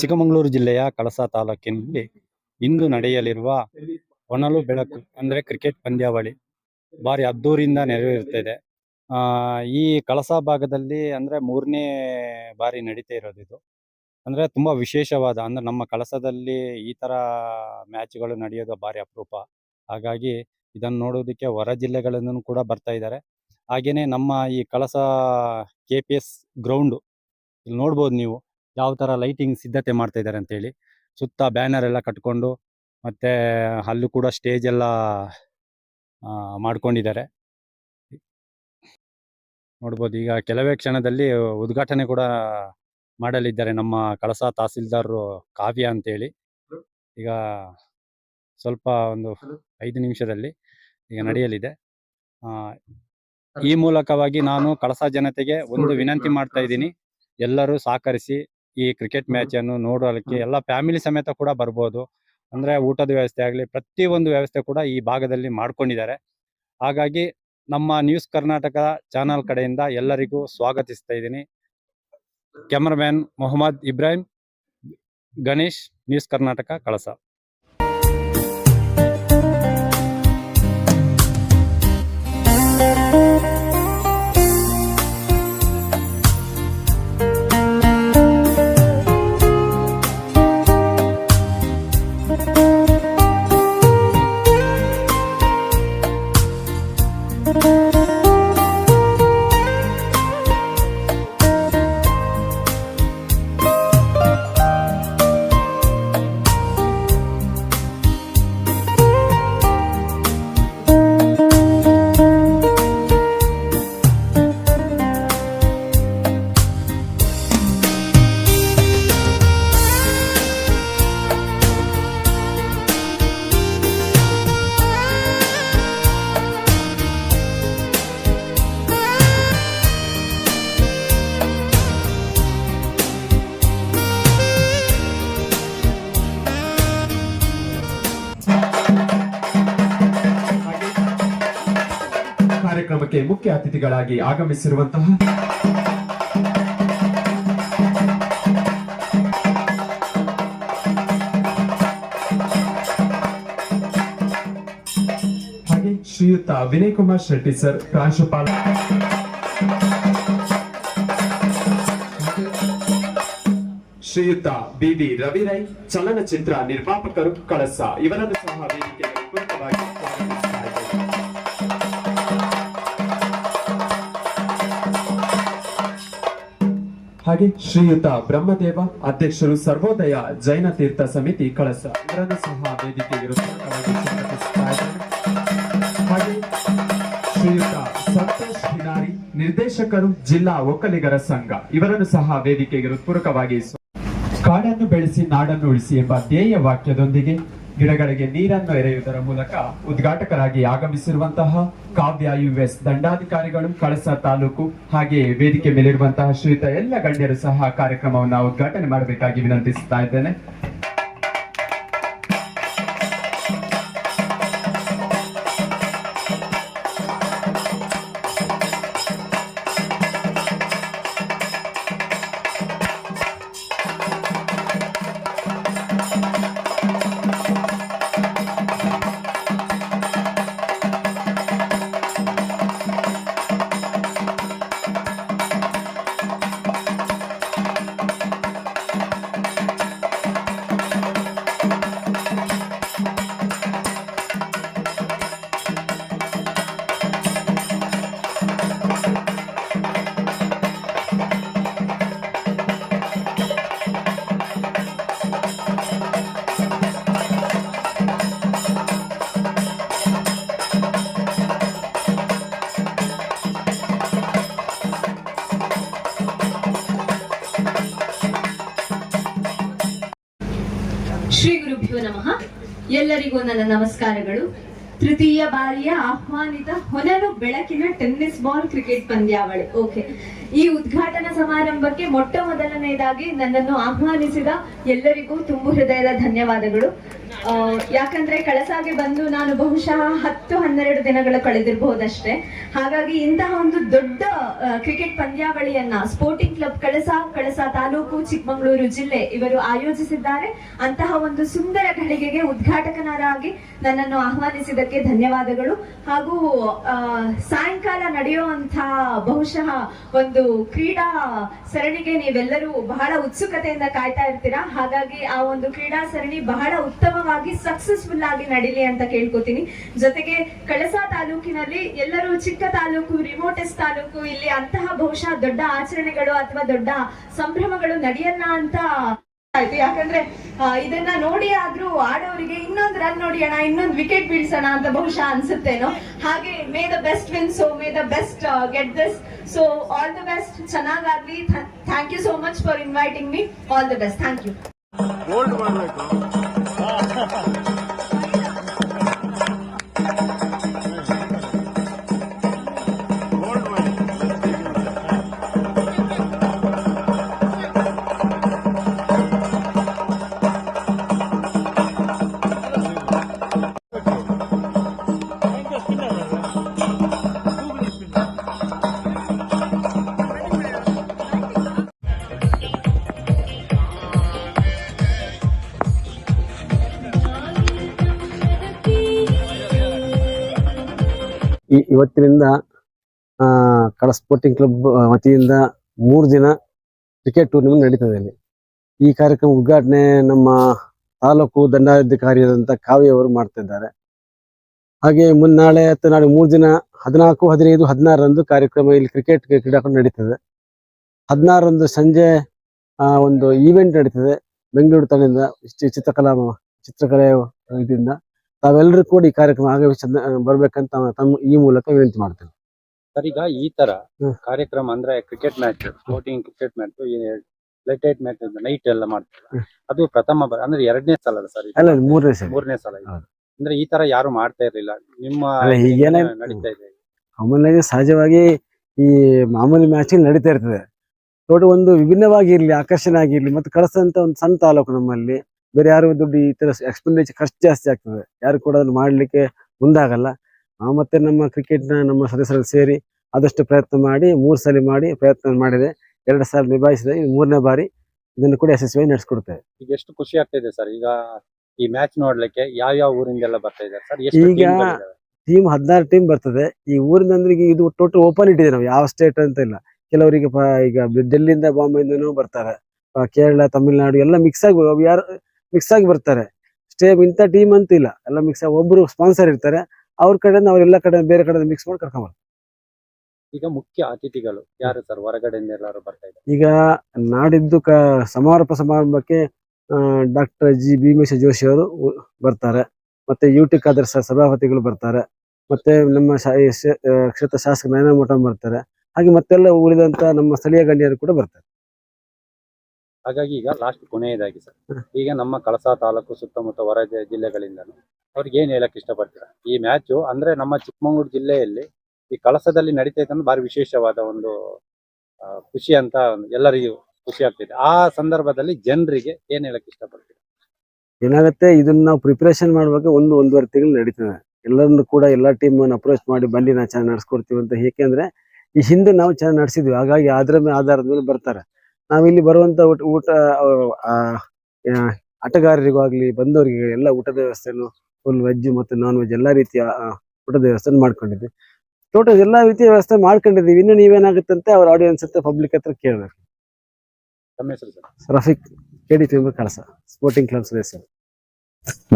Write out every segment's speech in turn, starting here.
ಚಿಕ್ಕಮಗಳೂರು ಜಿಲ್ಲೆಯ ಕಳಸ ತಾಲೂಕಿನಲ್ಲಿ ಇಂದು ನಡೆಯಲಿರುವ ಹೊನಲು ಬೆಳಕು ಅಂದ್ರೆ ಕ್ರಿಕೆಟ್ ಪಂದ್ಯಾವಳಿ ಭಾರಿ ಅದ್ದೂರಿಯಿಂದ ನೆರವೇರುತ್ತಿದೆ ಆ, ಈ ಕಳಸ ಭಾಗದಲ್ಲಿ ಅಂದ್ರೆ ಮೂರನೇ ಬಾರಿ ನಡೀತಾ ಇರೋದು ಇದು. ಅಂದ್ರೆ ತುಂಬಾ ವಿಶೇಷವಾದ, ಅಂದ್ರೆ ನಮ್ಮ ಕಳಸದಲ್ಲಿ ಈ ತರ ಮ್ಯಾಚ್ಗಳು ನಡೆಯೋದು ಭಾರಿ ಅಪರೂಪ. ಹಾಗಾಗಿ ಇದನ್ನು ನೋಡೋದಕ್ಕೆ ಹೊರ ಜಿಲ್ಲೆಗಳಿಂದನೂ ಕೂಡ ಬರ್ತಾ ಇದ್ದಾರೆ. ಹಾಗೇನೆ ನಮ್ಮ ಈ Kalasa K P S ground ಇಲ್ಲಿ ನೋಡ್ಬೋದು ನೀವು. ಯಾವ ತರ ಲೈಟಿಂಗ್ ಸಿದ್ಧತೆ ಮಾಡ್ತಾ ಇದ್ದಾರೆ ಅಂತ ಹೇಳಿ ಸುತ್ತ ಬ್ಯಾನರ್ ಎಲ್ಲ ಕಟ್ಕೊಂಡು ಮತ್ತೆ ಅಲ್ಲೂ ಕೂಡ ಸ್ಟೇಜ್ ಎಲ್ಲ ಆ, ಮಾಡ್ಕೊಂಡಿದ್ದಾರೆ. ನೋಡ್ಬೋದು ಈಗ ಕೆಲವೇ ಕ್ಷಣದಲ್ಲಿ ಉದ್ಘಾಟನೆ ಕೂಡ ಮಾಡಲಿದ್ದಾರೆ ನಮ್ಮ ಕಳಸ ತಹಸೀಲ್ದಾರರು ಕಾವ್ಯ ಅಂತೇಳಿ. ಈಗ ಸ್ವಲ್ಪ ಒಂದು ಐದು ನಿಮಿಷದಲ್ಲಿ ಈಗ ನಡೆಯಲಿದೆ. ಈ ಮೂಲಕವಾಗಿ ನಾನು ಕಳಸ ಜನತೆಗೆ ಒಂದು ವಿನಂತಿ ಮಾಡ್ತಾ ಇದ್ದೀನಿ. ಎಲ್ಲರೂ ಸಹಕರಿಸಿ ಈ ಕ್ರಿಕೆಟ್ ಮ್ಯಾಚ್ ಅನ್ನು ನೋಡೋದಕ್ಕೆ ಎಲ್ಲ ಫ್ಯಾಮಿಲಿ ಸಮೇತ ಕೂಡ ಬರ್ಬೋದು. ಅಂದ್ರೆ ಊಟದ ವ್ಯವಸ್ಥೆ ಆಗಲಿ ಪ್ರತಿ ಒಂದು ವ್ಯವಸ್ಥೆ ಕೂಡ ಈ ಭಾಗದಲ್ಲಿ ಮಾಡ್ಕೊಂಡಿದ್ದಾರೆ. ಹಾಗಾಗಿ ನಮ್ಮ ನ್ಯೂಸ್ ಕರ್ನಾಟಕ ಚಾನಲ್ ಕಡೆಯಿಂದ ಎಲ್ಲರಿಗೂ ಸ್ವಾಗತಿಸ್ತಾ ಇದ್ದೀನಿ. Cameraman Mohammed Ibrahim Ganesh news Karnataka Kalasa. ಕಾರ್ಯಕ್ರಮಕ್ಕೆ ಮುಖ್ಯ ಅತಿಥಿಗಳಾಗಿ ಆಗಮಿಸಿರುವಂತಹ ಹಾಗೆ ಶ್ರೀಯುತ ವಿನಯ್ ಕುಮಾರ್ ಶೆಟ್ಟಿ ಸರ್, ಪ್ರಾಂಶುಪಾಲ. ಶ್ರೀಯುತ ಬಿ ವಿ ರವಿರೈ, ಚಲನಚಿತ್ರ ನಿರ್ಮಾಪಕರು ಕಳಸ, ಇವರನ್ನು ಸಹ ವೇದಿಕೆಗೆ ಪೂರಕವಾಗಿ ಹಾಗೆ ಶ್ರೀಯುತ ಬ್ರಹ್ಮದೇವ ಅಧ್ಯಕ್ಷರು ಸರ್ವೋದಯ ಜೈನ ತೀರ್ಥ ಸಮಿತಿ ಕಳಸ. ಇವರನ್ನು ಸಹ ವೇದಿಕೆ ಶ್ರೀಯುತ ಸಂತೋಷ್ ಹಿನಾರಿ ನಿರ್ದೇಶಕರು ಜಿಲ್ಲಾ ಒಕ್ಕಲಿಗರ ಸಂಘ. ಇವರನ್ನು ಸಹ ವೇದಿಕೆಗೆ ಹೃತ್ಪೂರ್ವಕವಾಗಿ ಕಾಡನ್ನು ಬೆಳೆಸಿ ನಾಡನ್ನು ಉಳಿಸಿ ಎಂಬ ಧ್ಯೇಯ ವಾಕ್ಯದೊಂದಿಗೆ ಗಿಡಗಳಿಗೆ ನೀರನ್ನು ಎರೆಯುವುದರ ಮೂಲಕ ಉದ್ಘಾಟಕರಾಗಿ ಆಗಮಿಸಿರುವಂತಹ ಕಾವ್ಯ ಯುಎಸ್ ದಂಡಾಧಿಕಾರಿಗಳು, ಕಳಸ ತಾಲೂಕು ಹಾಗೆ ವೇದಿಕೆ ಮೇಲಿರುವಂತಹ ಶ್ರೀತ ಎಲ್ಲ ಗಣ್ಯರು ಸಹ ಕಾರ್ಯಕ್ರಮವನ್ನು ಉದ್ಘಾಟನೆ ಮಾಡಬೇಕಾಗಿ ವಿನಂತಿಸುತ್ತಾ ಇದ್ದೇನೆ. ಶ್ರೀ ಗುರುಭ್ಯೋ ನಮಃ. ಎಲ್ಲರಿಗೂ ನನ್ನ ನಮಸ್ಕಾರಗಳು. ತೃತೀಯ ಬಾರಿಯ ಆಹ್ವಾನಿತ ಹೊನಲು ಬೆಳಕಿನ ಟೆನ್ನಿಸ್ ಬಾಲ್ ಕ್ರಿಕೆಟ್ ಪಂದ್ಯಾವಳಿ. ಓಕೆ. ಈ ಉದ್ಘಾಟನಾ ಸಮಾರಂಭಕ್ಕೆ ಮೊಟ್ಟ ಮೊದಲನೆಯದಾಗಿ ನನ್ನನ್ನು ಆಹ್ವಾನಿಸಿದ ಎಲ್ಲರಿಗೂ ತುಂಬು ಹೃದಯದ ಧನ್ಯವಾದಗಳು. ಯಾಕಂದ್ರೆ ಕಳಸಾಗೆ ಬಂದು ನಾನು ಬಹುಶಃ ಹತ್ತು, ಹನ್ನೆರಡು ದಿನಗಳು ಕಳೆದಿರಬಹುದಷ್ಟೇ. ಹಾಗಾಗಿ ಇಂತಹ ಒಂದು ದೊಡ್ಡ ಕ್ರಿಕೆಟ್ ಪಂದ್ಯಾವಳಿಯನ್ನ ಸ್ಪೋರ್ಟಿಂಗ್ ಕ್ಲಬ್ ಕಳಸ ಕಳಸ ತಾಲೂಕು, ಚಿಕ್ಕಮಗಳೂರು ಜಿಲ್ಲೆ ಇವರು ಆಯೋಜಿಸಿದ್ದಾರೆ. ಅಂತಹ ಒಂದು ಸುಂದರ ಘಳಿಗೆಗೆ ಉದ್ಘಾಟಕನರಾಗಿ ನನ್ನನ್ನು ಆಹ್ವಾನಿಸಿದ್ದಕ್ಕೆ ಧನ್ಯವಾದಗಳು. ಹಾಗೂ ಸಾಯಂಕಾಲ ನಡೆಯುವಂತಹ ಬಹುಶಃ ಒಂದು ಕ್ರೀಡಾ ಸರಣಿಗೆ ನೀವೆಲ್ಲರೂ ಬಹಳ ಉತ್ಸುಕತೆಯಿಂದ ಕಾಯ್ತಾ ಇರ್ತೀರಾ? ಹಾಗಾಗಿ ಆ ಒಂದು ಕ್ರೀಡಾ ಸರಣಿ ಬಹಳ ಉತ್ತಮವಾಗಿ ಸಕ್ಸಸ್ಫುಲ್ ಆಗಿ ನಡೀಲಿ ಅಂತ ಕೇಳ್ಕೊತೀನಿ. ಜೊತೆಗೆ ಕಳಸಾ ತಾಲೂಕಿನಲ್ಲಿ ಎಲ್ಲರೂ ಚಿಕ್ಕ ತಾಲೂಕು ರಿಮೋಟೆಸ್ಟ್ ತಾಲೂಕು, ಇಲ್ಲಿ ಅಂತಹ ಬಹುಶಃ ದೊಡ್ಡ ಆಚರಣೆಗಳು ಅಥವಾ ದೊಡ್ಡ ಸಂಭ್ರಮಗಳು ನಡೆಯಲ್ಲ ಅಂತ ಆಯ್ತು ಯಾಕಂದ್ರೆ ಇದನ್ನ ನೋಡಿ ಆದ್ರೂ ಆಡೋರಿಗೆ ಇನ್ನೊಂದು ರನ್ ನೋಡಿಯೋಣ ಇನ್ನೊಂದು ವಿಕೆಟ್ ಬೀಳ್ಸೋಣ ಅಂತ ಬಹುಶಃ ಅನ್ಸುತ್ತೇನೋ. ಹಾಗೆ may the best win so may the best get this so all the best ಚೆನ್ನಾಗಾಗ್ಲಿ. Thank you so much for inviting me all the best thank you Thank you. ಈ- ಇವತ್ತಿನಿಂದ ಕಳ ಸ್ಪೋರ್ಟಿಂಗ್ ಕ್ಲಬ್ ವತಿಯಿಂದ ಮೂರು ದಿನ ಕ್ರಿಕೆಟ್ ಟೂರ್ನಿಮೆಂಟ್ ನಡೀತದೆ ಇಲ್ಲಿ ಈ ಕಾರ್ಯಕ್ರಮ ಉದ್ಘಾಟನೆ ನಮ್ಮ ತಾಲೂಕು ದಂಡಾಧಿಕಾರಿಯಾದಂಥ ಕಾವ್ಯ ಅವರು ಮಾಡ್ತಿದ್ದಾರೆ ಹಾಗೆ ಮುನ್ನಾಳೆ ಅಥವಾ ನಾಳೆ ಮೂರು ದಿನ ಹದಿನಾಲ್ಕು, ಹದಿನೈದು, ಹದಿನಾರರಂದು ಕಾರ್ಯಕ್ರಮ ಇಲ್ಲಿ ಕ್ರಿಕೆಟ್ ಕ್ರೀಡಾಕೂಟ ನಡೀತದೆ. ಹದಿನಾರರಂದು ಸಂಜೆ ಒಂದು ಈವೆಂಟ್ ನಡೀತದೆ. ಬೆಂಗಳೂರು ಚಿ- ಚಿತ್ರಕಲಾ, ಚಿತ್ರಕಲೆ ಇದರಿಂದ. ತಾವೆಲ್ಲರೂ ಕೂಡ ಈ ಕಾರ್ಯಕ್ರಮ ಆಗಮಿಸ ಬರ್ಬೇಕಂತ ತಮ್ಮ ಈ ಮೂಲಕ ವಿನಂತಿ ಮಾಡ್ತೇನೆ ಸರ್ ಈಗ ಈ ತರ ಕಾರ್ಯಕ್ರಮ ಅಂದ್ರೆ cricket match sporting cricket match light night match night ಎಲ್ಲ ಮಾಡ್ತಾರೆ. ಅದು ಪ್ರಥಮ ಅಂದ್ರೆ ಎರಡನೇ ಸಲ ಅಲ್ಲ ಸರ್ ಅಲ್ಲ ಮೂರನೇ ಸಲ. ಮೂರನೇ ಸಲ. ಅಂದ್ರೆ ಈ ತರ ಯಾರು ಮಾಡ್ತಾ ಇರಲಿಲ್ಲ. ನಿಮ್ಮ ನಡೀತಾ ಇದೆ. ಸಾಮಾನ್ಯವಾಗಿ ಸಹಜವಾಗಿ ಈ ಮಾಮೂಲಿ ಮ್ಯಾಚ್ ನಡೀತಾ ಇರ್ತದೆ. ದೊಡ್ಡ ಒಂದು ವಿಭಿನ್ನವಾಗಿ ಇರ್ಲಿ ಆಕರ್ಷಣೆ ಆಗಿರ್ಲಿ ಮತ್ತೆ ಕಳಸಂತ ಒಂದು ಸಣ್ಣ ತಾಲೂಕು ನಮ್ಮಲ್ಲಿ. ಬೇರೆ ಯಾರು ದುಡ್ಡು ಈ ತರ ಎಕ್ಸ್ಪೆಂಡಿಚರ್ ಖರ್ಚು ಜಾಸ್ತಿ ಆಗ್ತದೆ. ಯಾರು ಕೂಡ ಅದನ್ನು ಮಾಡ್ಲಿಕ್ಕೆ ಮುಂದಾಗಲ್ಲ. ಮತ್ತೆ ನಮ್ಮ ಕ್ರಿಕೆಟ್ನ ನಮ್ಮ ಸದಸ್ಯರು ಸೇರಿ ಆದಷ್ಟು ಪ್ರಯತ್ನ ಮಾಡಿ ಮೂರ್ ಸಲ ಮಾಡಿ ಪ್ರಯತ್ನ ಮಾಡಿದೆ. ಎರಡು ಸಾಲ ನಿಭಾಯಿಸಿದೆ. ಇದು ಮೂರನೇ ಬಾರಿ ಇದನ್ನು ಕೂಡ ಯಶಸ್ವಿ ನಡೆಸ್ಕೊಡ್ತೇವೆ ಈಗ ಎಷ್ಟು ಖುಷಿ ಆಗ್ತಾ ಇದೆ ಸರ್? ಈಗ ಈ ಮ್ಯಾಚ್ ನೋಡ್ಲಿಕ್ಕೆ ಯಾವ ಯಾವ ಊರಿಂದೆಲ್ಲ ಬರ್ತಾ ಇದ್ದಾರೆ ಸರ್? ಈಗ-? ಟೀಮ್ ಹದಿನಾರು ಟೀಮ್ ಬರ್ತದೆ. ಈ ಊರಿಂದ ಅಂದ್ರೆ ಈಗ ಇದು ಟೋಟಲ್ ಓಪನ್ ಇಟ್ಟಿದೆ ನಾವು. ಯಾವ ಸ್ಟೇಟ್ ಅಂತ ಇಲ್ಲ. ಕೆಲವರಿಗೆ ಈಗ ಡೆಲ್ಲಿಂದ ಡೆಲ್ಲಿಯಿಂದ ಬಾಂಬೆಯಿಂದನೂ ಬರ್ತಾರೆ. ಕೇರಳ ತಮಿಳುನಾಡು ಎಲ್ಲ ಮಿಕ್ಸ್ ಆಗಿ ಯಾರು ಮಿಕ್ಸ್ ಆಗಿ ಬರ್ತಾರೆ. ಸ್ಟೇ ಇಂಥ ಟೀಮ್ ಅಂತ ಇಲ್ಲ. ಎಲ್ಲ ಮಿಕ್ಸ್ ಆಗಿ ಒಬ್ರು ಸ್ಪಾನ್ಸರ್ ಇರ್ತಾರೆ. ಅವ್ರ ಕಡೆಯಿಂದ ಅವ್ರೆಲ್ಲ ಕಡೆ ಬೇರೆ ಕಡೆ ಮಿಕ್ಸ್ ಮಾಡಿ ಕರ್ಕೊಂಡ್ಬರ್ತಾರೆ ಈಗ ಮುಖ್ಯ ಅತಿಥಿಗಳು ಯಾರು ಸರ್? ಹೊರಗಡೆಯಿಂದ ಎಲ್ಲರೂ ಬರ್ತಾ ಇದ್ದಾರೆ. ಈಗ ನಾಡಿದ್ದು ಕ ಸಮಾರೋಪ ಸಮಾರಂಭಕ್ಕೆ ಡಾಕ್ಟರ್ ಜಿ. ಭೀಮೇಶ ಜೋಶಿ ಅವರು ಬರ್ತಾರೆ. ಮತ್ತೆ ಯು ಟಿ ಖಾದರ್ ಸ- ಸಭಾಪತಿಗಳು ಬರ್ತಾರೆ. ಮತ್ತೆ ನಮ್ಮ ಕ್ಷೇತ್ರ ಶಾಸಕ ನಯನ ಮಠ ಬರ್ತಾರೆ. ಹಾಗೆ ಮತ್ತೆಲ್ಲ ಉಳಿದಂತ ನಮ್ಮ ಸ್ಥಳೀಯ ಗಣ್ಯರು ಕೂಡ ಬರ್ತಾರೆ. ಹಾಗಾಗಿ ಈಗ ಲಾಸ್ಟ್ ಕೊನೆಯದಾಗಿ ಸರ್ ಈಗ ನಮ್ಮ ಕಳಸಾ ತಾಲೂಕು ಸುತ್ತಮುತ್ತ ಹೊರ ಜಿಲ್ಲೆಗಳಿಂದ ಜಿಲ್ಲೆಗಳಿಂದನೂ ಅವ್ರಿಗೆ ಏನ್ ಹೇಳಕ್ ಇಷ್ಟಪಡ್ತೀರಾ? ಈ ಮ್ಯಾಚು ಅಂದ್ರೆ ನಮ್ಮ ಚಿಕ್ಕಮಗಳೂರು ಜಿಲ್ಲೆಯಲ್ಲಿ ಈ ಕಳಸದಲ್ಲಿ ನಡೀತೈತೆ ಅಂದ್ರೆ ಬಾರಿ ವಿಶೇಷವಾದ ಒಂದು ಆ, ಖುಷಿ ಅಂತ ಎಲ್ಲರಿಗೂ ಖುಷಿ ಆಗ್ತಿದೆ ಆ ಸಂದರ್ಭದಲ್ಲಿ ಜನರಿಗೆ ಏನ್ ಹೇಳಕ್ ಇಷ್ಟಪಡ್ತೀರಾ? ಏನಾಗುತ್ತೆ ಇದನ್ನ ನಾವು ಪ್ರಿಪರೇಷನ್ ಮಾಡುವಾಗ ಒಂದು ಒಂದೂವರೆ ತಿಂಗಳು ನಡೀತದೆ. ಎಲ್ಲರನ್ನು ಕೂಡ ಎಲ್ಲ ಟೀಮ್ ಅಪ್ರೋಚ್ ಮಾಡಿ ಬನ್ನಿ ನಾವು ಚೆನ್ನಾಗಿ ನಡ್ಸ್ಕೊಡ್ತೀವಿ ಅಂತ. ಏಕೆಂದ್ರೆ ಈ ಹಿಂದೆ ನಾವು ಚೆನ್ನಾಗಿ ನಡೆಸಿದ್ವಿ. ಹಾಗಾಗಿ ಅದ್ರ ಮೇಲೆ ಆಧಾರದ ಮೇಲೆ ಬರ್ತಾರೆ. ನಾವಿಲ್ಲಿ ಬರುವಂತ ಊಟ ಊಟ ಆಟಗಾರರಿಗೂ ಆಗ್ಲಿ ಬಂದವರಿಗೆ ಎಲ್ಲ ಊಟದ ವ್ಯವಸ್ಥೆಯನ್ನು ಫುಲ್ ವೆಜ್ ಮತ್ತು ನಾನ್ ವೆಜ್ ಎಲ್ಲ ರೀತಿಯ ಊಟದ ವ್ಯವಸ್ಥೆ ಮಾಡ್ಕೊಂಡಿದ್ವಿ. ಟೋಟಲ್ ಎಲ್ಲಾ ರೀತಿಯ ವ್ಯವಸ್ಥೆ ಮಾಡ್ಕೊಂಡಿದ್ದೀವಿ. ಇನ್ನು ನೀವೇನಾಗುತ್ತಂತೆ ಅವ್ರ ಆಡಿಯನ್ಸ್ ಅಂತ ಪಬ್ಲಿಕ್ ಹತ್ರ ಕೇಳಬೇಕು ರಫಿಕ್ ಹೆಸರು sir? Rafiq K D Kalasa sporting club ಸದಸ್ಯರು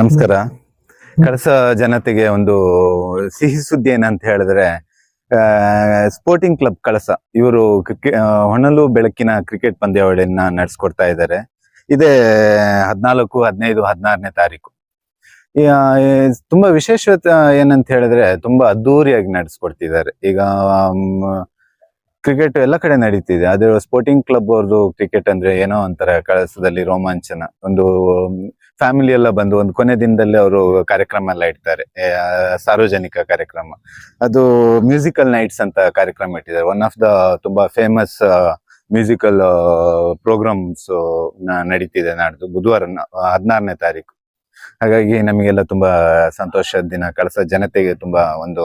ನಮಸ್ಕಾರ. ಕಳಸ ಜನತೆಗೆ ಒಂದು ಸಿಹಿ ಸುದ್ದಿ ಏನಂತ ಹೇಳಿದ್ರೆ ಸ್ಪೋರ್ಟಿಂಗ್ ಕ್ಲಬ್ ಕಳಸ. ಇವರು ಹೊಣಲು ಬೆಳಕಿನ ಕ್ರಿಕೆಟ್ ಪಂದ್ಯಾವಳಿಯನ್ನ ನಡೆಸ್ಕೊಡ್ತಾ ಇದ್ದಾರೆ ಇದೇ ಹದಿನಾಲ್ಕು, ಹದಿನೈದು, ಹದಿನಾರನೇ ತಾರೀಕು. ತುಂಬಾ ವಿಶೇಷತೆ ಏನಂತ ಹೇಳಿದ್ರೆ ತುಂಬಾ ಅದ್ದೂರಿಯಾಗಿ ನಡೆಸ್ಕೊಡ್ತಿದ್ದಾರೆ ಈಗ ಕ್ರಿಕೆಟ್ ಎಲ್ಲ ಕಡೆ ನಡೀತಿದೆ. ಆದ್ರೆ ಸ್ಪೋರ್ಟಿಂಗ್ ಕ್ಲಬ್ ಅವ್ರದ್ದು ಕ್ರಿಕೆಟ್ ಅಂದ್ರೆ ಏನೋ ಒಂಥರ ಕಳಸದಲ್ಲಿ ರೋಮಾಂಚನ. ಒಂದು ಫ್ಯಾಮಿಲಿ ಎಲ್ಲ ಬಂದು ಒಂದು ಕೊನೆ ದಿನದಲ್ಲಿ ಅವರು ಕಾರ್ಯಕ್ರಮ ಎಲ್ಲ ಇಡ್ತಾರೆ. ಸಾರ್ವಜನಿಕ ಕಾರ್ಯಕ್ರಮ. ಅದು ಮ್ಯೂಸಿಕಲ್ ನೈಟ್ಸ್ ಅಂತ ಕಾರ್ಯಕ್ರಮ ಇಟ್ಟಿದ್ದಾರೆ. ಒನ್ ಆಫ್ ದ ತುಂಬಾ ಫೇಮಸ್ ಮ್ಯೂಸಿಕಲ್ ಪ್ರೋಗ್ರಾಮ್ಸ್ ನಡೀತಿದೆ ನಾಡ್ದು. ಬುಧವಾರ ಹದಿನಾರನೇ ತಾರೀಕು. ಹಾಗಾಗಿ ನಮಗೆಲ್ಲ ತುಂಬಾ ಸಂತೋಷದ ದಿನ. ಕಳಸ ಜನತೆಗೆ ತುಂಬಾ ಒಂದು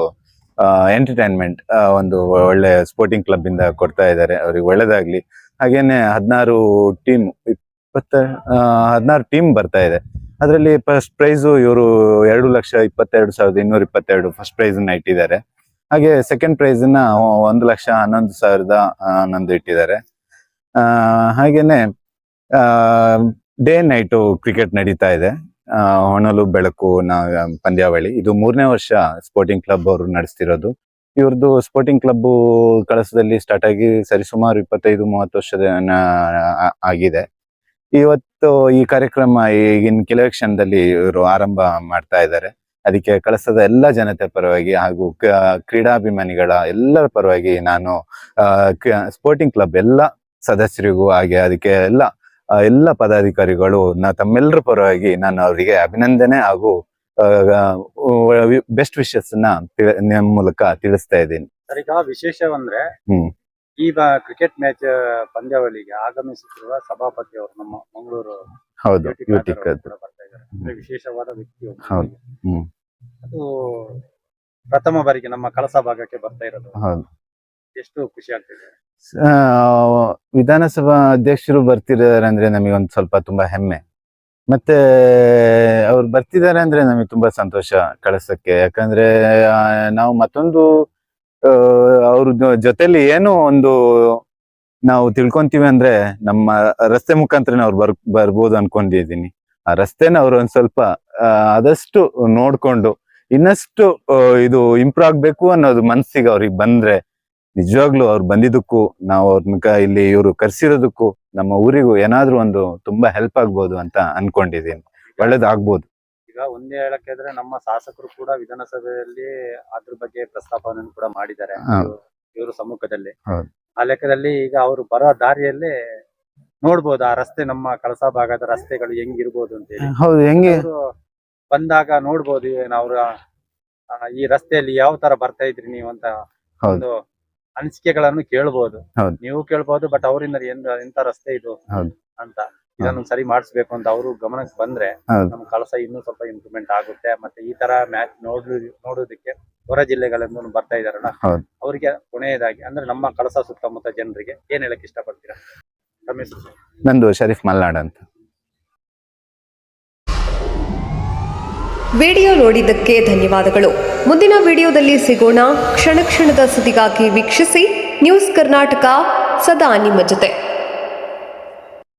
ಎಂಟರ್ಟೈನ್ಮೆಂಟ್ ಒಂದು ಒಳ್ಳೆ ಸ್ಪೋರ್ಟಿಂಗ್ ಕ್ಲಬ್ ಇಂದ ಕೊಡ್ತಾ ಇದ್ದಾರೆ. ಅವ್ರಿಗೆ ಒಳ್ಳೇದಾಗ್ಲಿ. ಹಾಗೇನೆ ಹದಿನಾರು ಟೀಮ್ ಇಪ್ಪತ್ತ ಹದಿನಾರು ಟೀಮ್ ಬರ್ತಾ ಇದೆ. ಅದರಲ್ಲಿ ಫಸ್ಟ್ ಪ್ರೈಸು ಇವರು ಎರಡು ಲಕ್ಷ ಇಪ್ಪತ್ತೆರಡು ಸಾವಿರದ ಇನ್ನೂರ ಇಪ್ಪತ್ತೆರಡು ಫಸ್ಟ್ ಪ್ರೈಸ್ನ ಇಟ್ಟಿದ್ದಾರೆ. ಹಾಗೆ ಸೆಕೆಂಡ್ ಪ್ರೈಸ್ನ ಒಂದು ಲಕ್ಷ ಹನ್ನೊಂದು ಸಾವಿರದ ಹನ್ನೊಂದು ಇಟ್ಟಿದ್ದಾರೆ. ಹಾಗೇನೆ ಡೇ ನೈಟು ಕ್ರಿಕೆಟ್ ನಡೀತಾ ಇದೆ. ಹೊಣಲು ಬೆಳಕು, ನ- ಪಂದ್ಯಾವಳಿ. ಇದು ಮೂರನೇ ವರ್ಷ ಸ್ಪೋರ್ಟಿಂಗ್ ಕ್ಲಬ್ ಅವರು ನಡೆಸ್ತಿರೋದು. ಇವ್ರದ್ದು ಸ್ಪೋರ್ಟಿಂಗ್ ಕ್ಲಬ್ ಕಳಸದಲ್ಲಿ ಸ್ಟಾರ್ಟ್ ಆಗಿ ಸರಿಸುಮಾರು ಇಪ್ಪತ್ತೈದು, ಮೂವತ್ತು ವರ್ಷದ ಆಗಿದೆ. ಇವತ್ತು ಈ ಕಾರ್ಯಕ್ರಮ ಈಗಿನ ಕೆಲವೇ ಕ್ಷಣದಲ್ಲಿ ಇವರು ಆರಂಭ ಮಾಡ್ತಾ ಇದ್ದಾರೆ. ಅದಕ್ಕೆ ಕಳಸದ ಎಲ್ಲ ಜನತೆ ಪರವಾಗಿ ಹಾಗೂ ಕ್ರೀಡಾಭಿಮಾನಿಗಳ ಎಲ್ಲರ ಪರವಾಗಿ ನಾನು ಸ್ಪೋರ್ಟಿಂಗ್ ಕ್ಲಬ್ ಎಲ್ಲ ಸದಸ್ಯರಿಗೂ ಹಾಗೆ ಅದಕ್ಕೆ ಎಲ್ಲ ಎಲ್ಲ ಪದಾಧಿಕಾರಿಗಳು ನಾ ತಮ್ಮೆಲ್ಲರ ಪರವಾಗಿ ನಾನು ಅವರಿಗೆ ಅಭಿನಂದನೆ ಹಾಗೂ ಬೆಸ್ಟ್ ವಿಶಸ್ನ ಮೂಲಕ ತಿಳಿಸ್ತಾ ಇದ್ದೀನಿ. ವಿಶೇಷವಂದ್ರೆ ಹ್ಮ್. ಈ ಕ್ರಿಕೆಟ್ ಮ್ಯಾಚ್ ಪಂದ್ಯಾವಳಿಗೆ ಆಗಮಿಸುತ್ತಿರುವ ಸಭಾಪತಿ ಅವರು ನಮ್ಮ ಮಂಗಳೂರು ಹೌದು ಯುಟಿ ಯುಟಿ ಖಾದರ್ ಅವರು ಕೂಡ ಬರ್ತಾ ಇದ್ದಾರೆ ಅಂದ್ರೆ ವಿಶೇಷವಾದ ವ್ಯಕ್ತಿ ಒಬ್ರು. ಹೌದು. ಹ್ಮ್. ಅದು ಪ್ರಥಮ ಬಾರಿಗೆ ನಮ್ಮ ಕಳಸ ಭಾಗಕ್ಕೆ ಬರ್ತಾ ಇರೋದು ಹೌದು ಎಷ್ಟು ಖುಷಿ ಆಗ್ತಿದೆ ಆ, ವಿಧಾನಸಭಾ ಅಧ್ಯಕ್ಷರು ಬರ್ತಿದ್ದಾರೆ ಅಂದ್ರೆ ನಮಗೆ ಒಂದು ಸ್ವಲ್ಪ ತುಂಬಾ ಹೆಮ್ಮೆ ಮತ್ತೆ ಅವ್ರು ಬರ್ತಿದ್ದಾರೆ ಅಂದ್ರೆ ನಮಗೆ ತುಂಬಾ ಸಂತೋಷ ಕಳಿಸಕ್ಕೆ ಯಾಕಂದ್ರೆ ಆ, ನಾವು ಮತ್ತೊಂದು ಅವ್ರ ಜೊತೆಲಿ ಏನು ಒಂದು ನಾವು ತಿಳ್ಕೊಂತೀವಿ ಅಂದ್ರೆ ನಮ್ಮ ರಸ್ತೆ ಮುಖಾಂತರ ಅವ್ರು ಬರ್, ಬರ್ಬೋದು ಅನ್ಕೊಂಡಿದೀನಿ. ಆ ರಸ್ತೆನ ಅವ್ರು ಒಂದ್ ಸ್ವಲ್ಪ ಆದಷ್ಟು ನೋಡ್ಕೊಂಡು ಇನ್ನಷ್ಟು ಇದು ಇಂಪ್ರೂವ್ ಆಗ್ಬೇಕು ಅನ್ನೋದು ಮನ್ಸಿಗೆ ಅವ್ರಿಗೆ ಬಂದ್ರೆ ನಿಜವಾಗ್ಲೂ ಅವ್ರು ಬಂದಿದ್ದಕ್ಕೂ, ನಾವು ಅವ್ರನ್ನ ಇಲ್ಲಿ ಇವರು ಕರ್ಸಿರೋದಕ್ಕೂ ನಮ್ಮ ಊರಿಗೂ ಏನಾದ್ರೂ ಒಂದು ತುಂಬಾ ಹೆಲ್ಪ್ ಆಗ್ಬೋದು ಅಂತ ಅನ್ಕೊಂಡಿದ್ದೀನಿ ಒಳ್ಳೇದಾಗ್ಬೋದು ಈಗ ಒಂದೇ ಹೇಳಕ್ಕಿದ್ರೆ ನಮ್ಮ ಶಾಸಕರು ಕೂಡ ವಿಧಾನಸಭೆಯಲ್ಲಿ ಅದ್ರ ಬಗ್ಗೆ ಪ್ರಸ್ತಾಪವನ್ನು ಕೂಡ ಮಾಡಿದ್ದಾರೆ. ಇವರು ಸಮ್ಮುಖದಲ್ಲಿ ಹೌದು. ಆ ಲೆಕ್ಕದಲ್ಲಿ ಈಗ ಅವರು ಬರೋ ದಾರಿಯಲ್ಲಿ ನೋಡ್ಬೋದು ಆ ರಸ್ತೆ ನಮ್ಮ ಕಳಸಾ ಭಾಗದ ರಸ್ತೆಗಳು ಹೆಂಗಿರ್ಬೋದು ಅಂತ ಹೇಳಿ ಹೌದು ಹೆಂಗೆ ಅವರು ಬಂದಾಗ ನೋಡ್ಬೋದು ಏನು ಅವ್ರ ಆ, ಈ ರಸ್ತೆಯಲ್ಲಿ ಯಾವ ತರ ಬರ್ತಾ ಇದ್ರಿ ನೀವು ಅಂತ ಹೌದು. ಒಂದು ಅನಿಸಿಕೆಗಳನ್ನು ಕೇಳ್ಬೋದು ಹೌದು. ನೀವು ಕೇಳ್ಬೋದು ಬಟ್ ಅವರಿಂದ ಏನ್ ಎಂತ ರಸ್ತೆ ಇದು ಹೌದು. ಅಂತ ಇದನ್ನು ಸರಿ ಮಾಡಿಸ್ಬೇಕು ಅಂತ ಅವರು ಗಮನಕ್ಕೆ ಬಂದ್ರೆ. ನಮ್ಮ ಕಳಸ ಇನ್ನೂ ಸ್ವಲ್ಪ ಇಂಪ್ರೂವ್ಮೆಂಟ್ ಆಗುತ್ತೆ ಮತ್ತೆ ಈ ತರ ಮ್ಯಾಚ್ ನೋಡ್ ನೋಡೋದಕ್ಕೆ ಹೊರ ಜಿಲ್ಲೆಗಳಿಂದ ಬರ್ತಾ ಇದಾರಲ್ಲ. ಅವರಿಗೆ ಕೊನೆಯದಾಗಿ ಅಂದ್ರೆ ನಮ್ಮ ಕಳಸ ಸುತ್ತಮುತ್ತ ಜನರಿಗೆ ಏನ್ ಹೇಳಕ್ ಇಷ್ಟಪಡ್ತೀರಾ? ನಂದು ಶರೀಫ್ ಮಲ್ನಾಡ್ ಅಂತ. ವಿಡಿಯೋ ನೋಡಿದ್ದಕ್ಕೆ ಧನ್ಯವಾದಗಳು. ಮುಂದಿನ ವಿಡಿಯೋದಲ್ಲಿ ಸಿಗೋಣ. ಕ್ಷಣ ಕ್ಷಣದ ಸುದ್ದಿಗಾಗಿ ವೀಕ್ಷಿಸಿ. ನ್ಯೂಸ್ ಕರ್ನಾಟಕ ಸದಾ ನಿಮ್ಮ ಜೊತೆ.